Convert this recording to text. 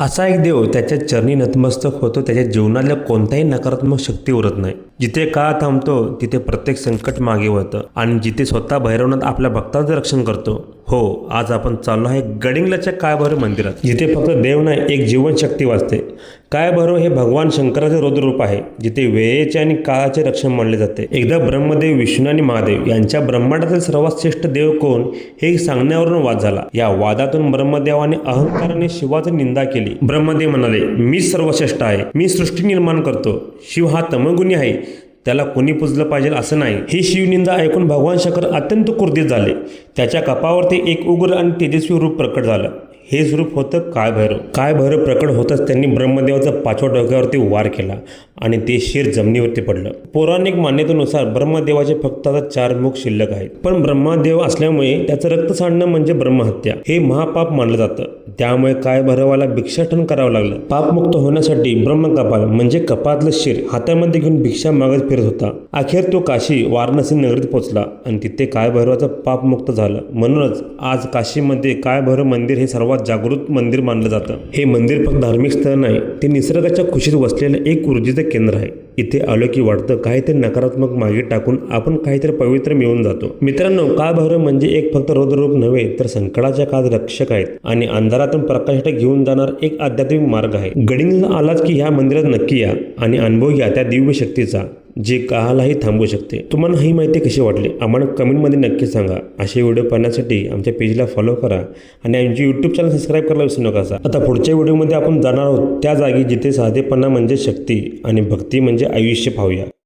असा एक देव त्याच्या चरणी नतमस्तक होतो त्याच्या जीवनातल्या कोणत्याही नकारात्मक शक्ती उरत नाही. जिथे काळ थांबतो तिथे प्रत्येक संकट मागे वळतं आणि जिथे स्वतः भैरवनाथ आपल्या भक्तांचं रक्षण करतो हो आज आपण चाललो आहे गडिंगलाच्या कायभैरव मंदिरात. जिथे फक्त देव नाही एक जीवनशक्ती वाचते. कायभैरव हे भगवान शंकराचे रुद्ररूप आहे जिथे वेळेचे आणि काळाचे रक्षण मानले जाते. एकदा ब्रह्मदेव विष्णू आणि महादेव यांच्या ब्रह्मांडातील सर्वात श्रेष्ठ देव कोण हे सांगण्यावरून वाद झाला. या वादातून ब्रह्मदेवाने अहंकाराने शिवाची निंदा केली. ब्रह्मदेव म्हणाले मी सर्वश्रेष्ठ आहे. मी सृष्टी निर्माण करतो. शिव हा तमगुणी आहे. त्याला कोणी पुजलं पाहिजे असं नाही. ही शिवनिंदा ऐकून भगवान शंकर अत्यंत कुर्दित झाले. त्याच्या कपावरती एक उग्र आणि तेजस्वी रूप प्रकट झालं. हे स्वरूप होतं काय भैरव काय भैरव प्रकट होतच त्यांनी ब्रह्मदेवाचा पाचव्या डोक्यावरती वार केला. आणि ते शिर जमिनीवरती पडलं. पौराणिक मान्यतेनुसार ब्रह्मदेवाचे फक्त आता चार मुख शिल्लक आहेत. पण ब्रह्मदेव असल्यामुळे त्याचं रक्त सांडणं म्हणजे ब्रह्महत्या. हे महापाप मानलं जातं. त्यामुळे काय भरवाला भिक्षाटन करावं लागलं. पापमुक्त होण्यासाठी ब्रह्मकपाल म्हणजे कपातलं शिर हातामध्ये घेऊन भिक्षा मागत फिरत होता. अखेर तो काशी वाराणसी नगरीत पोहोचला आणि तिथे काय भैरवाचं पापमुक्त झालं. म्हणूनच आज काशीमध्ये काय भैरव मंदिर हे सर्वात जागृत मंदिर मानलं जातं. हे मंदिर फक्त धार्मिक स्थळ नाही ते निसर्गाच्या खुशीत वसलेलं एक ऊर्जेचं केंद्र आहे. इथे आलो की वाटतं काहीतरी नकारात्मक मागे टाकून आपण काहीतरी पवित्र मिळून जातो. मित्रांनो काळभैरव म्हणजे एक फक्त रोधरूप नव्हे तर संकटाच्या काळात रक्षक आहेत आणि अंधारातून प्रकाशात घेऊन जाणार एक आध्यात्मिक मार्ग आहे. गडिंगला आलाच की ह्या मंदिरात नक्की या आणि अनुभव घ्या त्या दिव्य शक्तीचा. जे काळालाही थांबू शकते. तुम्हाला ही माहिती कशी वाटली? आम्हाला कमेंटमध्ये नक्की सांगा. असे व्हिडिओ पाहण्यासाठी आमच्या पेजला फॉलो करा आणि आमचे यूट्यूब चॅनल सबस्क्राईब करायला विसरू नका असा. आता पुढच्या व्हिडिओमध्ये आपण जाणार आहोत. त्या जागी जिथे साधेपणा म्हणजे शक्ती आणि भक्ती म्हणजे आयुष्य पाहूया.